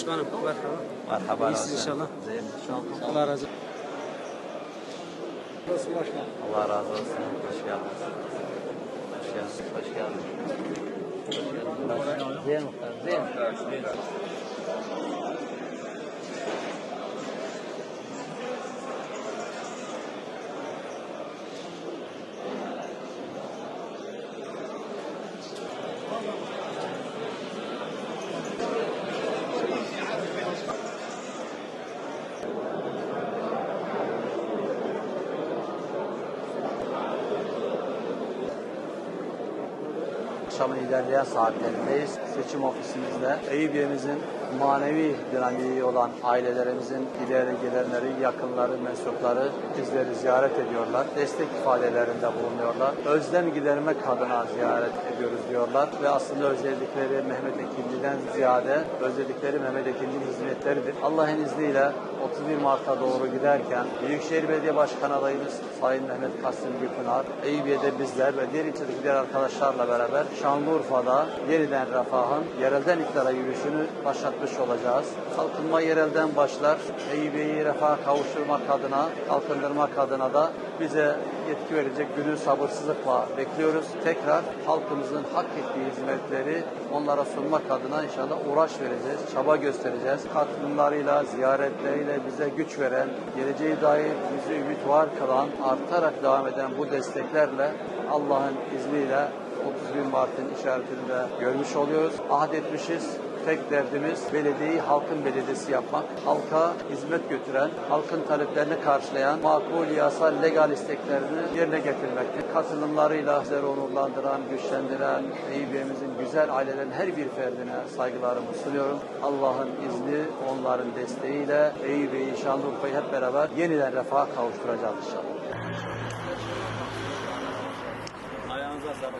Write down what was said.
Başkanım merhaba. Merhaba. İyisin nasılsın? inşallah. İyiyim. Allah razı olsun. Allah razı olsun. Hoş geldiniz. Hoş geldiniz. Hoş geldiniz. Zeyn Muhtar. Zeyn. Akşamın ilerleyen saatlerindeyiz. Seçim ofisimizde Eyüpiye'mizin manevi dinamiği olan ailelerimizin ileri gelenleri, yakınları, mensupları bizleri ziyaret ediyorlar. Destek ifadelerinde bulunuyorlar. Özlem gidermek adına ziyaret ediyoruz diyorlar. Ve aslında özellikleri Mehmet Ekimli'den ziyade özellikleri Mehmet Ekimli'nin hizmetleridir. Allah'ın izniyle 31 Mart'a doğru giderken Büyükşehir Belediye Başkan adayımız Sayın Mehmet Kasım Gülpınar, Eyüpiye'de bizler ve diğer ilçedeki diğer arkadaşlarla beraber Şanlıurfa'da yeniden refahın yerelden iktidara yürüyüşünü başlatmış olacağız. Kalkınma yerelden başlar. Eyüpiye'yi refaha kavuşturmak adına, kalkındırmak adına da bize yetki verecek günü sabırsızlıkla bekliyoruz. Tekrar halkımızın hak ettiği hizmetleri onlara sunmak adına inşallah uğraş vereceğiz, çaba göstereceğiz. Katılımlarıyla, ziyaretleriyle bize güç veren, geleceğe dair bizi ümit var kılan, artarak devam eden bu desteklerle Allah'ın izniyle 31 Mart'ın işaretini de görmüş oluyoruz. Ahd etmişiz. Tek derdimiz belediyeyi halkın belediyesi yapmak, halka hizmet götüren, halkın taleplerini karşılayan, makul, yasal, legal isteklerini yerine getirmektir. Katılımlarıyla bizleri onurlandıran, güçlendiren, Eyüpiye'mizin güzel ailelerin her bir ferdine saygılarımı sunuyorum. Allah'ın izni, onların desteğiyle Eyüpiye'yi, Şanlıurfa'yı hep beraber yeniden refaha kavuşturacağız inşallah.